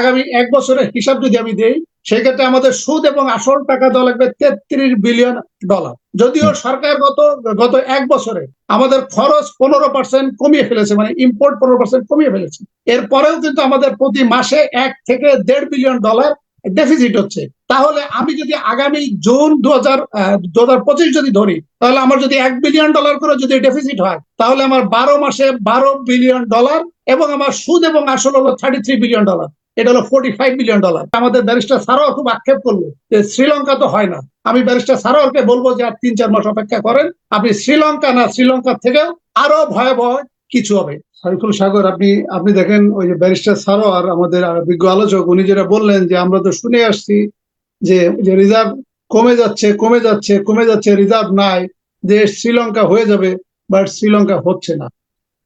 আগামী এক বছরের হিসাব যদি আমি দেই, সেক্ষেত্রে আমাদের সুদ এবং আসল টাকা দেওয়া লাগবে তেত্রিশ বিলিয়ন ডলার। যদিও সরকার গত গত এক বছরে আমাদের খরচ পনেরো পার্সেন্ট কমিয়ে ফেলেছে মানে ইম্পোর্ট পনেরো পার্সেন্ট কমিয়ে ফেলেছে। এরপরেও কিন্তু আমাদের প্রতি মাসে এক থেকে দেড় বিলিয়ন ডলার ডেফিসিট হচ্ছে। তাহলে আমি যদি আগামী জুন দু হাজার দু হাজার পঁচিশ যদি ধরি, তাহলে আমার যদি এক বিলিয়ন ডলার করে যদি ডেফিসিট হয়, তাহলে আমার বারো মাসে বারো বিলিয়ন ডলার এবং আমার সুদ এবং আসল হলো থার্টি থ্রি বিলিয়ন ডলার এটা হলো ফোর্টি ফাইভ মিলিয়ন ডলার আমাদের ব্যারিস্টার সারোয়ার খুব আক্ষেপ করল যে শ্রীলঙ্কা তো হয় না। আমি ব্যারিস্টার সারোয়ারকে বলব যে আর তিন চার মাস অপেক্ষা করেন। আপনি শ্রীলঙ্কা না, শ্রীলঙ্কা থেকেও আরও ভয়াবহ কিছু হবে। সাইফুল সাগর, আপনি আপনি দেখেন ওই যে ব্যারিস্টার সারোয়ার আমাদের বিজ্ঞ আলোচক, উনি যেটা বললেন যে আমরা তো শুনে আসছি যে যে রিজার্ভ কমে যাচ্ছে কমে যাচ্ছে কমে যাচ্ছে রিজার্ভ নাই যে শ্রীলঙ্কা হয়ে যাবে বাট শ্রীলঙ্কা হচ্ছে না।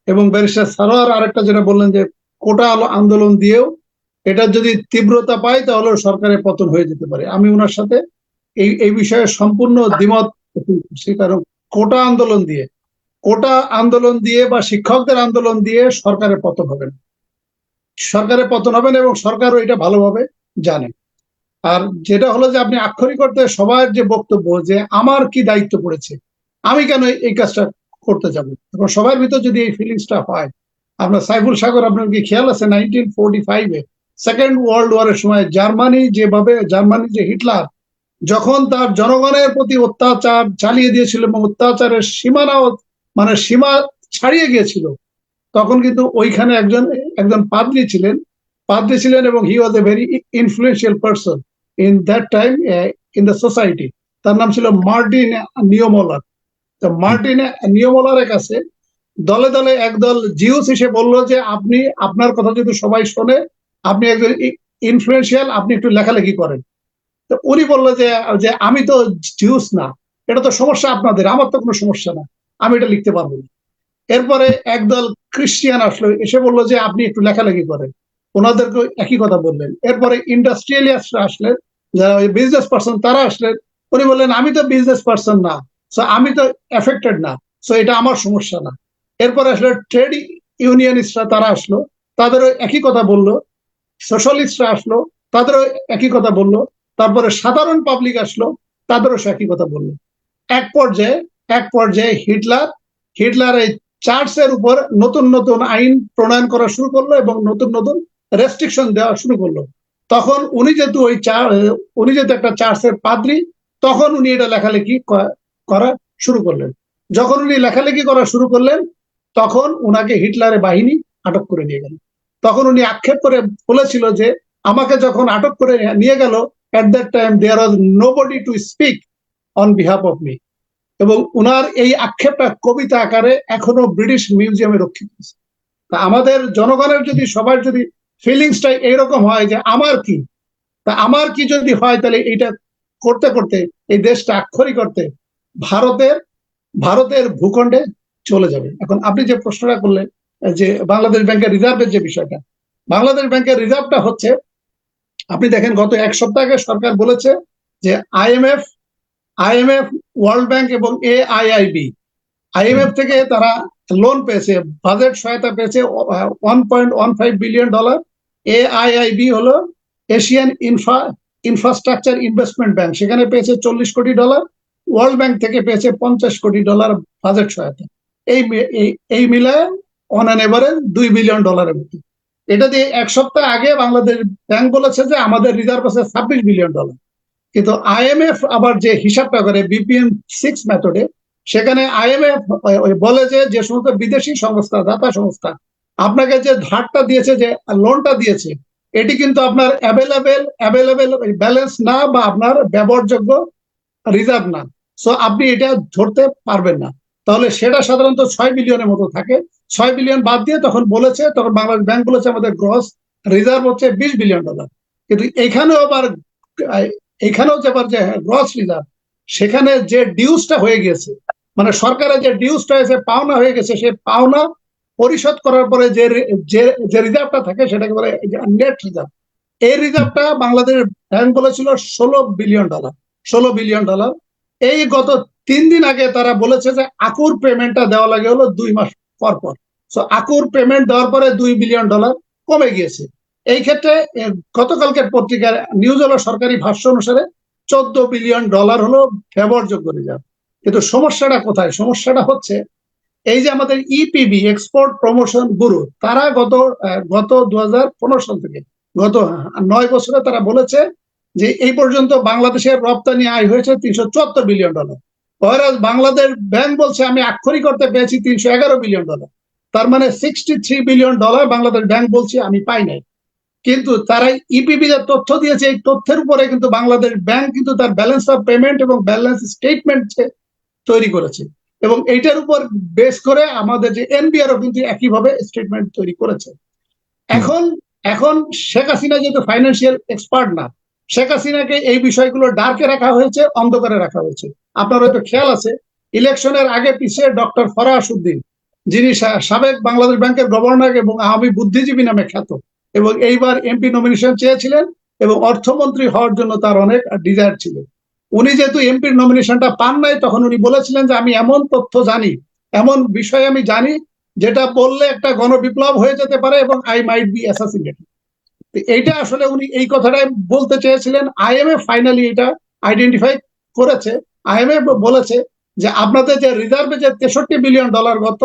এবং ব্যারিস্টার সারোয়ার আরেকটা যেটা বললেন যে কোটা আন্দোলন দিয়েও এটা যদি তীব্রতা পায় তাহলে সরকারের পতন হয়ে যেতে পারে। আমি ওনার সাথে এই এই বিষয়ে সম্পূর্ণ দ্বিমত কারণ কোটা আন্দোলন দিয়ে, কোটা আন্দোলন দিয়ে বা শিক্ষকদের আন্দোলন দিয়ে সরকারের পতন হবে না। সরকারের পতন হবে না এবং সরকারও এটা ভালোভাবে জানে। আর যেটা হলো যে আপনি আক্ষরিক করতে সবার যে বক্তব্য যে আমার কি দায়িত্ব পড়েছে, আমি কেন এই কাজটা করতে যাব? এবং সবার ভিতর যদি এই ফিলিংসটা হয়, আপনার সাইফুল সাগর, আপনার কি খেয়াল আছে? নাইনটিন ফোরটি ফাইভে সেকেন্ড ওয়ার্ল্ড ওয়ারের সময় জার্মানি যেভাবে, জার্মানি যে হিটলার, যখন তার জনগণের প্রতি অত্যাচার চালিয়ে দিয়েছিল এবং অত্যাচারের সীমানাও মানে সীমা ছাড়িয়ে গিয়েছিল, তখন কিন্তু ওইখানে একজন একজন পাদ্রি ছিলেন। পাদ্রি ছিলেন এবং he was a very influential person in that time in the society তার নাম ছিল মার্টিন নিয়মলার তো মার্টিন নিয়মলারের কাছে দলে দলে একদল জিউস এসে বলল যে, আপনি, আপনার কথা যদি সবাই শোনে আপনি একজন ইনফ্লুয়েন্সিয়াল আপনি একটু লেখালেখি করেন। তো উনি বলল যে যে আমি তো জিউস না, এটা তো সমস্যা আপনাদের, আমার তো কোনো সমস্যা না, আমি এটা লিখতে পারব না। এরপরে একদল ক্রিশ্চিয়ান আসলো, এসে বলল যে, আপনি একটু লেখালেখি করেন। ওনাদেরকে একই কথা বললেন। এরপরে ইন্ডাস্ট্রিয়ালিয়াসরা আসলেন, যারা ওই বিজনেস পার্সন তারা আসলেন। উনি বললেন, আমি তো বিজনেস পার্সন না সো আমি তো এফেক্টেড না সো এটা আমার সমস্যা না। এরপরে আসলে ট্রেড ইউনিয়নিস্টরা তারা আসলো, তাদেরও একই কথা বলল সোশ্যালিস্টরা আসলো, তাদেরও একই কথা বলল, তারপরে সাধারণ পাবলিক আসলো, তাদেরও সে একই কথা বলল। এক পর্যায়ে এক পর্যায়ে হিটলার হিটলার এই চার্চের উপর নতুন নতুন আইন প্রণয়ন করা শুরু করল এবং নতুন নতুন রেস্ট্রিকশন দেওয়া শুরু করল। তখন উনি যেহেতু ওই উনি যেহেতু একটা চার্চের পাদ্রি, তখন উনি এটা লেখালেখি করা শুরু করলেন। যখন উনি লেখালেখি করা শুরু করলেন, তখন উনাকে হিটলারের বাহিনী আটক করে নিয়ে গেল। তখন উনি আক্ষেপ করে বলেছিল যে, আমাকে যখন আটক করে নিয়ে গেল at that time there was nobody to speak on behalf of me এবং উনার এই আক্ষেপটা কবিতা আকারে এখনও ব্রিটিশ মিউজিয়ামে রক্ষিত আছে। তা আমাদের জনগণের যদি, সবার যদি ফিলিংসটা এইরকম হয় যে, আমার কি? তা আমার কি যদি হয়, তাহলে এইটা করতে করতে এই দেশটা আক্ষরিক করতে ভারতের ভারতের ভূখণ্ডে চলে যাবে। এখন আপনি যে প্রশ্নটা করলেন যে বাংলাদেশ ব্যাংকের রিজার্ভের যে বিষয়টা, বাংলাদেশ ব্যাংকের রিজার্ভটা হচ্ছে, আপনি দেখেন গত এক সপ্তাহ আগে সরকার বলেছে যে আইএমএফ আইএমএফ ওয়ার্ল্ড ব্যাংক এবং এ আইআইবি আইএমএফ থেকে তারা লোন পেয়েছে বাজেট সহায়তা পেয়েছে one point one five billion dollar A IIB হলো Asian infra infrastructure investment bank, সেখানে পেয়েছে চল্লিশ কোটি ডলার ওয়ার্ল্ড ব্যাংক থেকে পেয়েছে পঞ্চাশ কোটি ডলার বাজেট সহায়তা। এই এই মিলায় অন অ্যান এভারেজ দুই বিলিয়ন ডলারের মতো। এটা দিয়ে এক সপ্তাহ আগে বাংলাদেশ ব্যাংক বলেছে যে আমাদের রিজার্ভ আছে ছাব্বিশ বিলিয়ন ডলার কিন্তু আইএমএফ আবার যে হিসাবটা করে বিপিএম সিক্স মেথডে সেখানে আইএমএফ বলে যে যে সমস্ত বিদেশি সংস্থা দাতা সংস্থা, আপনাকে যে ধারটা দিয়েছে, যে লোনটা দিয়েছে, এটি কিন্তু আপনার অ্যাভেলেবেল অ্যাভেলেবেল ব্যালেন্স না বা আপনার ব্যবহারযোগ্য রিজার্ভ না। সো আপনি এটা ধরতে পারবেন না। তাহলে সেটা সাধারণত ছয় বিলিয়নের মতো থাকে। ছয় বিলিয়ন বাদ দিয়ে তখন বলেছে, তখন বাংলাদেশ ব্যাংক বলেছে আমাদের গ্রস রিজার্ভ হচ্ছে বিশ বিলিয়ন ডলার কিন্তু এখানেও আবার এখানেও যে আবার যে গ্রস রিজার্ভ সেখানে যে ডিউসটা হয়ে গেছে মানে সরকারের যে ডিউসটা হয়েছে, পাওনা হয়ে গেছে, সে পাওনা পরিশোধ করার পরে যে যে রিজার্ভটা থাকে, সেটাকে বলে নেট রিজার্ভ এই রিজার্ভটা বাংলাদেশ ব্যাংক বলেছিল ষোলো বিলিয়ন ডলার ষোলো বিলিয়ন ডলার এই গত তিন দিন আগে তারা বলেছে যে আকুর পেমেন্টটা দেওয়া লাগে হলো দুই মাস পর পর। সো আকুর পেমেন্ট দেওয়ার পরে দুই বিলিয়ন ডলার কমে গিয়েছে। এই ক্ষেত্রে গতকালকের পত্রিকার নিউজ হলো সরকারি ভাষ্য অনুসারে চোদ্দ বিলিয়ন ডলার হলো ব্যবহারযোগ্য রিজার্ভ কিন্তু সমস্যাটা কোথায়? সমস্যাটা হচ্ছে এই যে আমাদের ইপিবি এক্সপোর্ট প্রমোশন ব্যুরো তারা গত গত দু হাজার পনেরো সাল থেকে, গত নয় বছরে তারা বলেছে যে এই পর্যন্ত বাংলাদেশের রপ্তানি আয় হয়েছে তিনশো চুয়াত্তর বিলিয়ন ডলার। ওয়ারাজ বাংলাদেশ ব্যাংক বলছে আমি আক্ষরিক করতে পেয়েছি তিনশো এগারো বিলিয়ন ডলার। তার মানে sixty three billion dollar Bangladesh bank বলছে আমি পাই নাই। কিন্তু তারা ইপিবি যে তথ্য দিয়েছে এই তথ্যের উপরে কিন্তু বাংলাদেশ ব্যাংক কিন্তু তার ব্যালেন্স অফ পেমেন্ট এবং ব্যালেন্স স্টেটমেন্ট তৈরি করেছে। এবং এইটার উপর বেস করে আমাদের যে এনবিআরও কিন্তু একইভাবে স্টেটমেন্ট তৈরি করেছে। এখন এখন শেখ হাসিনা যেহেতু ফাইন্যান্সিয়াল এক্সপার্ট না শেখ হাসিনাকে এই বিষয়গুলো ডার্কে রাখা হয়েছে, অন্ধকারে রাখা হয়েছে। আপনার হয়তো খেয়াল আছে, ইলেকশনের আগে পিছিয়ে ডক্টর ফরাস উদ্দিন, যিনি সাবেক বাংলাদেশ ব্যাংকের গভর্নর এবং আওয়ামী বুদ্ধিজীবী নামে খ্যাত, এবং এইবার এমপি নমিনেশন চেয়েছিলেন এবং অর্থমন্ত্রী হওয়ার জন্য তার অনেক ডিজায়ার ছিল। উনি যেহেতু এমপির নমিনেশনটা পান নাই, তখন উনি বলেছিলেন যে, আমি এমন তথ্য জানি, এমন বিষয় আমি জানি, যেটা বললে একটা গণবিপ্লব হয়ে যেতে পারে এবং আই মাইট বি অ্যাসাসিনেটেড এইটা আসলে উনি এই কথাটাই বলতে চেয়েছিলেন। আইএমএ ফাইনালি এটা আইডেন্টিফাই করেছে। আইএমএ বলেছে যে আপনাদের যে রিজার্ভে যে তেষট্টি বিলিয়ন ডলার গত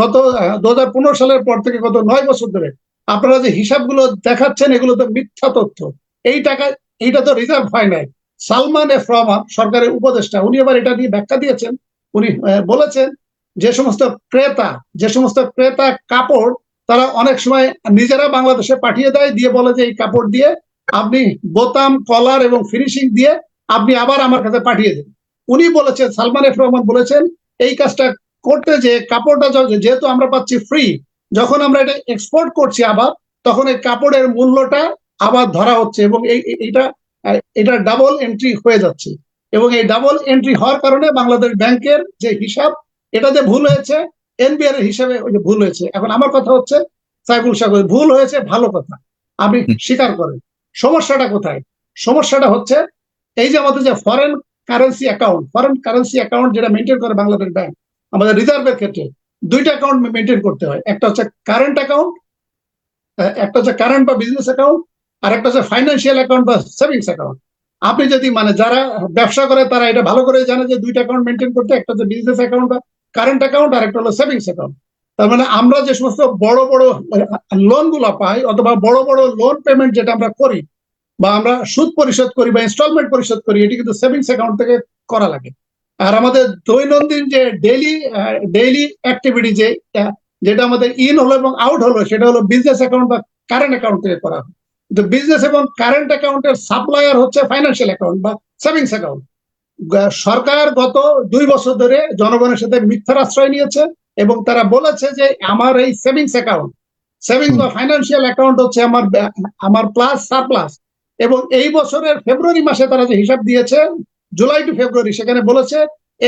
গত দু হাজার পনেরো সালের পর থেকে গত নয় বছর ধরে আপনারা যে হিসাবগুলো দেখাচ্ছেন এগুলো তো মিথ্যা তথ্য। এই টাকা, এইটা তো রিজার্ভ হয় নাই। সালমান এফ রহমান, সরকারের উপদেষ্টা, উনি এবার এটা নিয়ে ব্যাখ্যা দিয়েছেন। উনি বলেছেন যে সমস্ত ক্রেতা, যে সমস্ত ক্রেতা কাপড় তারা অনেক সময় নিজেরা বাংলাদেশে পাঠিয়ে দেয়, দিয়ে বলে যে এই কাপড় দিয়ে আপনি বোতাম, কলার এবং ফিনিশিং দিয়ে আপনি আবার আমার কাছে পাঠিয়ে দেন। উনি বলেছেন, সালমান এফ রহমান বলেছেন, এই কাজটা করতে যে কাপড়টা যেহেতু আমরা পাচ্ছি ফ্রি যখন আমরা এটা এক্সপোর্ট করছি আবার, তখন এই কাপড়ের মূল্যটা আবার ধরা হচ্ছে এবং এই এটা এটা ডাবল এন্ট্রি হয়ে যাচ্ছে। এবং এই ডাবল এন্ট্রি হওয়ার কারণে বাংলাদেশ ব্যাংকের যে হিসাব এটাতে ভুল হয়েছে এনবিআর এর হিসাবে ওই যে ভুল হয়েছে। এখন আমার কথা হচ্ছে সাইফুল সাগর ভুল হয়েছে ভালো কথা। আপনি স্বীকার করেন। সমস্যাটা কোথায়? সমস্যাটা হচ্ছে এই যে আমাদের যে foreign currency account foreign currency account যেটা মেনটেন করে বাংলাদেশ ব্যাংক আমাদের রিজার্ভের ক্ষেত্রে দুইটা অ্যাকাউন্ট মেনটেন করতে হয়। একটা হচ্ছে কারেন্ট অ্যাকাউন্ট একটা হচ্ছে কারেন্ট বা বিজনেস অ্যাকাউন্ট আর একটা হচ্ছে ফাইন্যান্সিয়াল অ্যাকাউন্ট বা সেভিংস অ্যাকাউন্ট আপনি যদি মানে যারা ব্যবসা করে তারা এটা ভালো করে জানে যে দুইটা অ্যাকাউন্ট মেনটেন করতে একটা হচ্ছে বিজনেস অ্যাকাউন্ট বা কারেন্ট অ্যাকাউন্ট আর একটা হলো সেভিংস অ্যাকাউন্ট তার মানে আমরা যে সমস্ত বড় বড় লোনগুলো পাই অথবা বড় বড় লোন পেমেন্ট যেটা আমরা করি বা আমরা সুদ পরিশোধ করি বা ইনস্টলমেন্ট পরিশোধ করি, এটি কিন্তু সেভিংস অ্যাকাউন্ট থেকে করা লাগে। আর আমাদের দৈনন্দিন যে ডেইলি ডেইলি অ্যাক্টিভিটি যে যেটা আমাদের ইন হলো এবং আউট হলো, সেটা হলো বিজনেস অ্যাকাউন্ট বা কারেন্ট অ্যাকাউন্ট থেকে করা হয়। কিন্তু বিজনেস এবং কারেন্ট অ্যাকাউন্টের সাপ্লায়ার হচ্ছে ফাইন্যান্সিয়াল অ্যাকাউন্ট বা সেভিংস অ্যাকাউন্ট সরকার গত দুই বছর ধরে জনগণের সাথে মিথ্যার আশ্রয় নিয়েছে এবং তারা বলেছে যে আমার এই সেভিংস অ্যাকাউন্ট, সেভিংস বা ফাইন্যান্সিয়াল অ্যাকাউন্ট হচ্ছে আমার আমার প্লাস, সারপ্লাস। এবং এই বছরের ফেব্রুয়ারি মাসে তারা যে হিসাব দিয়েছে, জুলাই টু ফেব্রুয়ারি, সেখানে বলেছে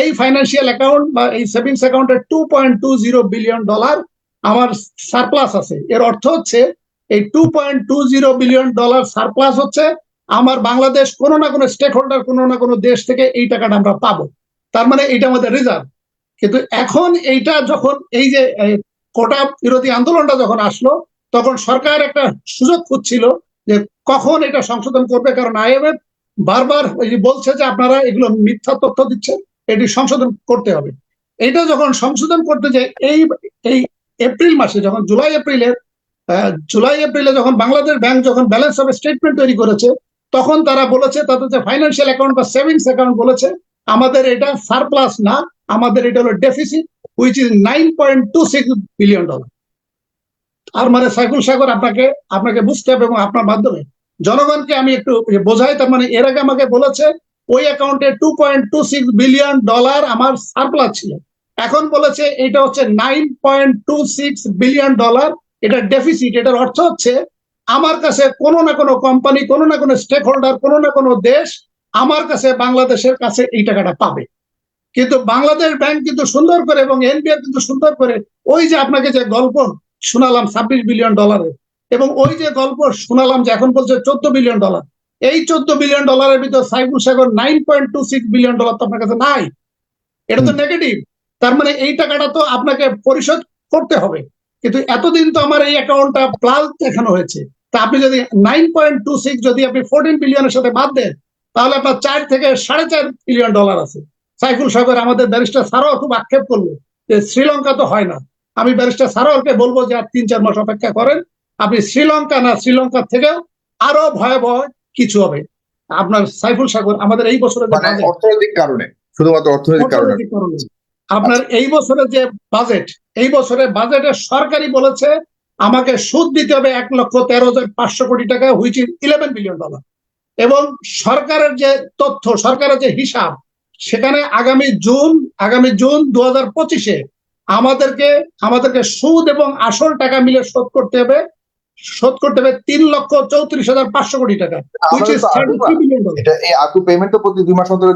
এই ফাইন্যান্সিয়াল অ্যাকাউন্ট বা এই সেভিংস অ্যাকাউন্টে two point two zero billion dollar আমার সারপ্লাস আছে। এর অর্থ হচ্ছে এই two point two zero billion dollar surplus হচ্ছে আমার বাংলাদেশ কোনো না কোনো স্টেক হোল্ডার কোনো না কোনো দেশ থেকে এই টাকাটা আমরা পাবো। তার মানে এইটা আমাদের রিজার্ভ কিন্তু এখন এইটা যখন এই যে কোটা বিরোধী আন্দোলনটা যখন আসলো, তখন সরকার একটা সুযোগ খুঁজছিল যে কখন এটা সংশোধন করবে। কারণ আইএমএফ বারবার ওই বলছে যে আপনারা এগুলো মিথ্যা তথ্য দিচ্ছেন, এটি সংশোধন করতে হবে। এটা যখন সংশোধন করতে যে এই এই এপ্রিল মাসে যখন, জুলাই এপ্রিলের জুলাই এপ্রিলে যখন বাংলাদেশ ব্যাংক যখন ব্যালেন্স অফ স্টেটমেন্ট তৈরি করেছে তখন তারা বলেছে, তাদের যে ফাইন্যান্সিয়াল অ্যাকাউন্ট বা সেভিংস অ্যাকাউন্ট বলেছে, আমাদের এটা সারপ্লাস না, আমাদের এটা হলো deficit which is nine point two six billion dollar আর মানে সাইকুল সাগর আপনাকে আপনাকে বুঝতে হবে এবং আপনার মাধ্যমে। জনগণকে আমি একটু বোঝাই, তার মানে এর আগে আমাকে বলেছে, ওই অ্যাকাউন্টে two point two six billion dollar আমার সারপ্লাস ছিল। এখন বলেছে এটা হচ্ছে nine point two six billion dollar এটা ডেফিসিট এটার অর্থ হচ্ছে আমার কাছে কোনো না কোনো কোম্পানি কোনো না কোনো স্টেক হোল্ডার কোনো না কোনো দেশ আমার কাছে বাংলাদেশের কাছে এই টাকাটা পাবে। কিন্তু বাংলাদেশ ব্যাংক কিন্তু সুন্দর করে এবং এনবিআর কিন্তু সুন্দর করে ওই যে আপনাকে যে গল্প শোনালাম ছাব্বিশ বিলিয়ন ডলারের এবং ওই যে গল্প শোনালাম যে এখন বলছে চোদ্দ বিলিয়ন ডলার এই চোদ্দ বিলিয়ন ডলারের ভিতর Saiful Sagar nine point two six billion dollar তো আপনার কাছে নাই। এটা তো নেগেটিভ তার মানে এই টাকাটা তো আপনাকে পরিশোধ করতে হবে। কিন্তু এতদিন তো আমার এই অ্যাকাউন্টটা প্লাস দেখানো হয়েছে। তা আপনি যদি নাইন পয়েন্ট টু সিক্স যদি আপনি ফোরটিন বিলিয়নের সাথে বাদ দেন তাহলে আপনার চার থেকে সাড়ে চার বিলিয়ন ডলার আছে। সাইফুল সাগর আমাদের ব্যারিস্টার সারোয়ার খুব আক্ষেপ করল যে শ্রীলঙ্কা তো হয় না। আমি ব্যারিস্টার সারোয়ারকে বলব যে আর তিন চার মাস অপেক্ষা করেন। আপনি শ্রীলঙ্কা না শ্রীলঙ্কা থেকেও আরও ভয়াবহ কিছু হবে। আপনার সাইফুল সাগর আমাদের এই বছরের মানে অর্থনৈতিক কারণে শুধুমাত্র অর্থনৈতিক কারণে। আপনার এই বছরের যে বাজেট এই বছরে বাজেটে সরকারি বলেছে আমাকে সুদ দিতে হবে এক লক্ষ তেরো হাজার পাঁচশো কোটি টাকা which is eleven billion dollar এবং সরকারের যে তথ্য সরকারের যে হিসাব সেখানে আগামী জুন আগামী জুন দু হাজার পঁচিশে আমাদেরকে আমাদেরকে সুদ এবং আসল টাকা মিলে শোধ করতে হবে। শোধ করতে হবে তিন লক্ষ চৌত্রিশ হাজার পাঁচশো কোটি টাকা এই আকু পেমেন্ট তো প্রতি দুই মাস অন্তর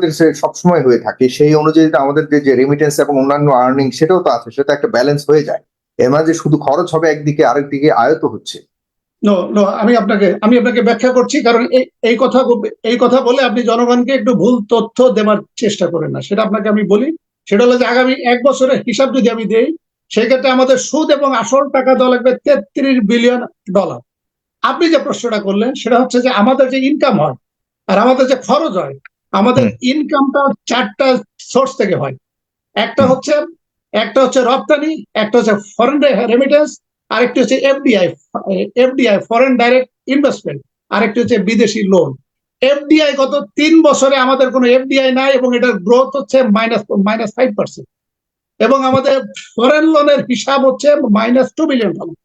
সবসময় হয়ে থাকে। সেই অনুযায়ী আমাদের যে রেমিটেন্স এবং অন্যান্য আর্নিং সেটাও তো আছে সেটা একটা ব্যালেন্স হয়ে যায়। এর মাঝে শুধু খরচ হবে একদিকে আরেকদিকে আয়ত হচ্ছে। নো নো আমি আপনাকে আমি আপনাকে ব্যাখ্যা করছি কারণ এই এই কথা এই কথা বলে আপনি জনগণকে একটু ভুল তথ্য দেওয়ার চেষ্টা করেন না। সেটা আপনাকে আমি বলি সেটা হলো যে আগামী এক বছরের হিসাব যদি আমি দেই সেক্ষেত্রে আমাদের সুদ এবং আসল টাকা দেওয়া লাগবে তেত্রিশ বিলিয়ন ডলার। আপনি যে প্রশ্নটা করলেন সেটা হচ্ছে যে আমাদের যে ইনকাম হয় আর আমাদের যে খরচ হয় আমাদের ইনকামটা চারটা সোর্স থেকে হয়। একটা হচ্ছে একটা হচ্ছে রপ্তানি একটা হচ্ছে ফরেন রেমিটেন্স আরেকটি হচ্ছে FDI FDI foreign direct investment আরেকটি হচ্ছে বিদেশি লোন এফডিআই গত তিন বছরে আমাদের কোনো এফডিআই নাই এবং এটার গ্রোথ হচ্ছে মাইনাস মাইনাস ফাইভ পার্সেন্ট এবং আমাদের ফরেন লোনের হিসাব হচ্ছে মাইনাস টু বিলিয়ন ডলার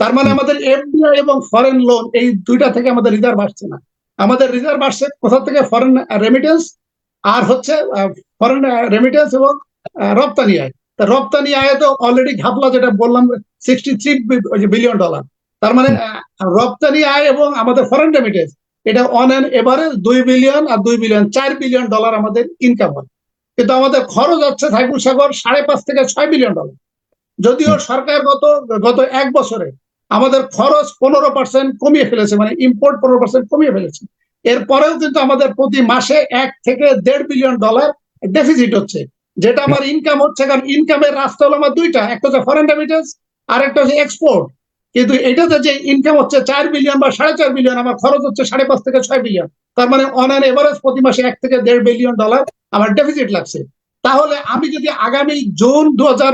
তার মানে আমাদের এফডিআই এবং ফরেন লোন এই দুইটা থেকে আমাদের রিজার্ভ আসছে না। আমাদের রিজার্ভ আসছে কোথা থেকে? ফরেন রেমিটেন্স আর হচ্ছে ফরেন রেমিটেন্স এবং রপ্তানি আয়। রপ্তানি আয় তো অলরেডি ঘাপলা যেটা বললাম সিক্সটি থ্রি বিলিয়ন ডলার তার মানে রপ্তানি আয় এবং আমাদের ফরেন রেমিটেন্স এটা অন অ্যান এভারেজ দুই বিলিয়ন আর দুই বিলিয়ন চার বিলিয়ন ডলার আমাদের ইনকাম হয়। কিন্তু আমাদের খরচ হচ্ছে সাইফুল সাগর সাড়ে পাঁচ থেকে ছয় বিলিয়ন ডলার যদিও সরকার গত গত এক বছরে আমাদের খরচ পনেরো পার্সেন্ট কমিয়ে ফেলেছে মানে ইম্পোর্ট পনেরো পার্সেন্ট কমিয়ে ফেলেছে। এরপরেও কিন্তু আমাদের প্রতি মাসে এক থেকে দেড় বিলিয়ন ডলার ডেফিসিট হচ্ছে। যেটা আমার ইনকাম হচ্ছে কারণ ইনকামের রাস্তা হলো আমার দুইটা, একটা হচ্ছে ফরেন রেমিটেন্স আর একটা হচ্ছে এক্সপোর্ট কিন্তু এটাতে যে ইনকাম হচ্ছে চার বিলিয়ন বা সাড়ে চার বিলিয়ন আমার খরচ হচ্ছে সাড়ে পাঁচ থেকে ছয় বিলিয়ন তার মানে অন অ্যান এভারেজ প্রতি মাসে এক থেকে দেড় বিলিয়ন ডলার আমার ডেফিসিট লাগছে। তাহলে আমি যদি আগামী জুন দু হাজার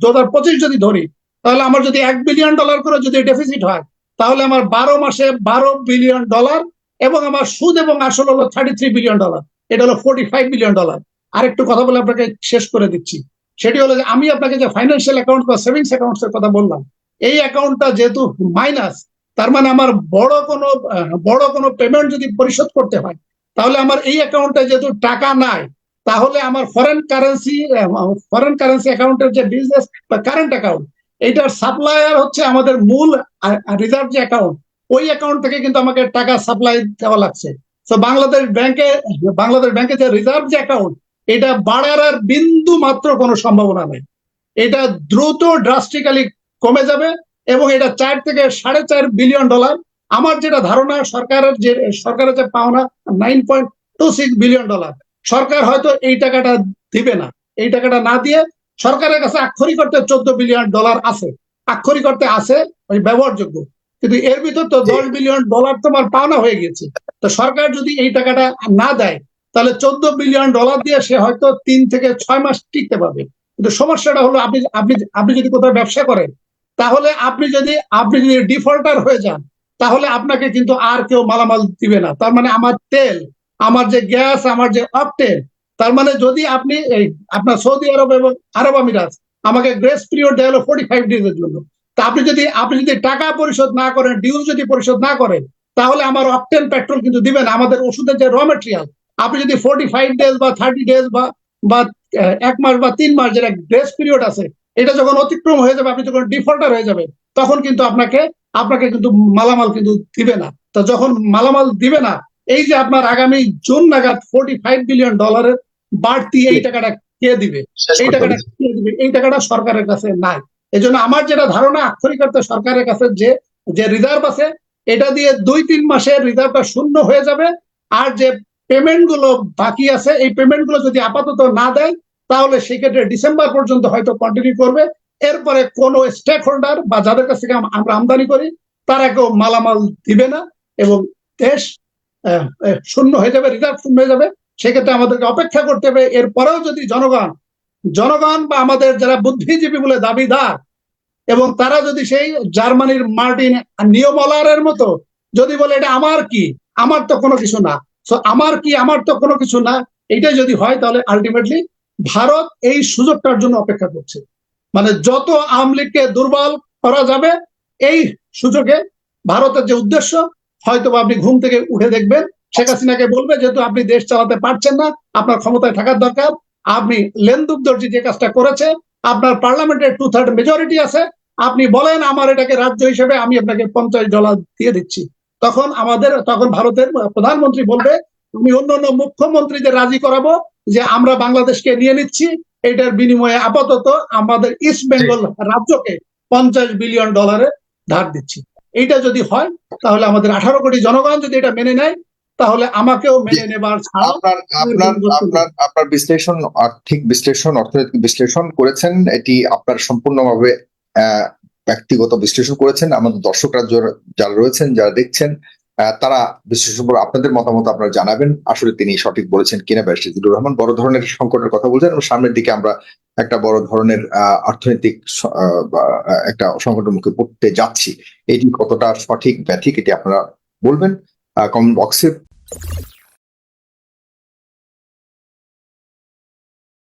দু হাজার পঁচিশ যদি ধরি, তাহলে আমার যদি এক বিলিয়ন ডলার করে যদি ডেফিসিট হয়, তাহলে আমার বারো মাসে বারো বিলিয়ন ডলার এবং আমার সুদ এবং আসল হলো থার্টি থ্রি বিলিয়ন ডলার এটা হলো ফোর্টি ফাইভ বিলিয়ন ডলার আরেকটু কথা বলে আপনাকে শেষ করে দিচ্ছি। সেটি হলো যে আমি আপনাকে যে ফাইন্যান্সিয়াল অ্যাকাউন্ট বা সেভিংস অ্যাকাউন্টস এর কথা বললাম, এই অ্যাকাউন্টটা যেহেতু মাইনাস তার মানে আমার বড় কোনো বড় কোনো পেমেন্ট যদি পরিশোধ করতে হয়, তাহলে আমার এই অ্যাকাউন্টে যেহেতু টাকা নাই, তাহলে আমার ফরেন কারেন্সি ফরেন কারেন্সি অ্যাকাউন্টের যে বিজনেস বা কারেন্ট অ্যাকাউন্ট এইটার সাপ্লায়ার হচ্ছে আমাদের মূল রিজার্ভ যে অ্যাকাউন্ট ওই অ্যাকাউন্ট থেকে কিন্তু আমাকে টাকা সাপ্লাই দেওয়া লাগছে। তো বাংলাদেশ ব্যাংকে বাংলাদেশ ব্যাংকে যে রিজার্ভ যে অ্যাকাউন্ট এটা বাড়ার আর বিন্দু মাত্র কোনো সম্ভাবনা নেই। এটা দ্রুত ড্রাস্টিক্যালি কমে যাবে এবং এটা চার থেকে সাড়ে চার বিলিয়ন ডলার আমার যেটা ধারণা সরকারের যে সরকারের যে পাওনা nine point two six billion dollar সরকার হয়তো এই টাকাটা দিবে না। এই টাকাটা না দিয়ে সরকারের কাছে আক্ষরিক অর্থে চোদ্দ বিলিয়ন ডলার আছে। আক্ষরিক অর্থে আছে ওই ব্যবহারযোগ্য। কিন্তু এর ভিতর তো দশ বিলিয়ন ডলার তোমার পাওনা হয়ে গেছে তো সরকার যদি এই টাকাটা না দেয় তাহলে চোদ্দ বিলিয়ন ডলার দিয়ে সে হয়তো তিন থেকে ছয় মাস টিকতে পারবে। কিন্তু সমস্যাটা হলো আপনি আপনি আপনি যদি কোথাও ব্যবসা করেন, তাহলে আপনি যদি আপনি যদি ডিফল্টার হয়ে যান, তাহলে আপনাকে কিন্তু আর কেউ মালামাল দিবে না। তার মানে আমার তেল, আমার যে গ্যাস, আমার যে অকটেন তার মানে যদি আপনি এই আপনার সৌদি আরব এবং আরব আমিরাত আমাকে গ্রেস পিরিয়ড দেয় হলো ফোর্টি ফাইভ ডেজ এর জন্য। তা আপনি যদি আপনি যদি টাকা পরিশোধ না করেন ডিউজ যদি পরিশোধ না করেন, তাহলে আমার অকটেন পেট্রোল কিন্তু দিবেন আমাদের ওষুধের যে র মেটেরিয়াল আপনি যদি ফোর্টি ফাইভ ডেজ বা থার্টি ডেজ বা বা এক মাস বা তিন মাস যেটা গ্রেস পিরিয়ড আছে এটা যখন অতিক্রম হয়ে যাবে আপনি যখন ডিফল্টার হয়ে যাবে তখন কিন্তু আপনাকে আপনাকে কিন্তু মালামাল কিন্তু দিবে না। তো যখন মালামাল দিবে না এই যে আপনার আগামী জুন নাগাদ ফোর্টি ফাইভ বিলিয়ন ডলারের বাড়তি এই টাকাটা কে দিবে? এই টাকাটা কে দিবে? এই টাকাটা সরকারের কাছে নাই। এই জন্য আমার যেটা ধারণা আক্ষরিক অর্থে সরকারের কাছে যে যে রিজার্ভ আছে এটা দিয়ে দুই তিন মাসের রিজার্ভটা শূন্য হয়ে যাবে। আর যে পেমেন্টগুলো বাকি আছে, এই পেমেন্টগুলো যদি আপাতত না দেয়, তাহলে সেক্ষেত্রে ডিসেম্বর পর্যন্ত হয়তো কন্টিনিউ করবে। এরপরে কোন স্টেক হোল্ডার বা যাদের কাছ থেকে আমরা আমদানি করি, তারা কেউ মালামাল দিবে না এবং দেশ শূন্য হয়ে যাবে রিজার্ভ শূন্য হয়ে যাবে। সেক্ষেত্রে আমাদেরকে অপেক্ষা করতে হবে। এরপরেও যদি জনগণ জনগণ বা আমাদের যারা বুদ্ধিজীবী বলে দাবিদার এবং তারা যদি সেই জার্মানির মার্টিন নিয়মলারের মতো যদি বলে, এটা আমার কি? আমার তো কোনো কিছু না। সো আমার কি, আমার তো কোনো কিছু না, এইটাই যদি হয় তাহলে আলটিমেটলি ভারত এই সুযোগটার জন্য অপেক্ষা করছে। মানে যত আওয়ামী লীগকে দুর্বল করা যাবে, এই সুযোগে ভারতের যে উদ্দেশ্য হয়তো আপনি ঘুম থেকে উঠে দেখবেন, শেখ হাসিনাকে বলবে যেহেতু আপনি দেশ চালাতে পারছেন না, আপনার ক্ষমতায় থাকার দরকার, আপনি লেনদুব দর্জি যে কাজটা করেছে, আপনার পার্লামেন্টের টু থার্ড মেজরিটি আছে, আপনি বলেন আমার এটাকে রাজ্য হিসেবে আমি আপনাকে পঞ্চাশ ডলার দিয়ে দিচ্ছি। তখন আমাদের তখন ভারতের প্রধানমন্ত্রী বলবে আমি অন্য অন্য মুখ্যমন্ত্রীদের রাজি করাবো যে আমরা বাংলাদেশকে নিয়ে নিচ্ছি। এটার বিনিময়ে আপাতত আমাদের ইস্ট বেঙ্গল রাজ্যকে পঞ্চাশ বিলিয়ন ডলারের ধার দিচ্ছি। এইটা যদি হয় তাহলে আমাদের আঠারো কোটি জনগণ যদি এটা মেনে নেয় তাহলে আমাকেও মেনে নেবার আপনার আপনার আপনার আপনার বিশ্লেষণ আর্থিক বিশ্লেষণ অর্থনৈতিক বিশ্লেষণ করেছেন। এটি আপনার সম্পূর্ণভাবে আহ, ব্যক্তিগত বিশ্লেষণ করেছেন। আমাদের দর্শকরা যারা- রয়েছেন, যারা দেখছেন তারা বিশ্লেষণ করে আপনাদের মতামত আপনারা জানাবেন। আসলে তিনি সঠিক বলেছেন কিনা ব্যারিস্টার রহমান বড় ধরনের সংকটের কথা বলছেন এবং সামনের দিকে আমরা একটা বড় ধরনের অর্থনৈতিক একটা সংকটের মুখে পড়তে যাচ্ছি। এটি কতটা সঠিক ব্যাঠিক এটি আপনারা বলবেন কমেন্ট বক্সে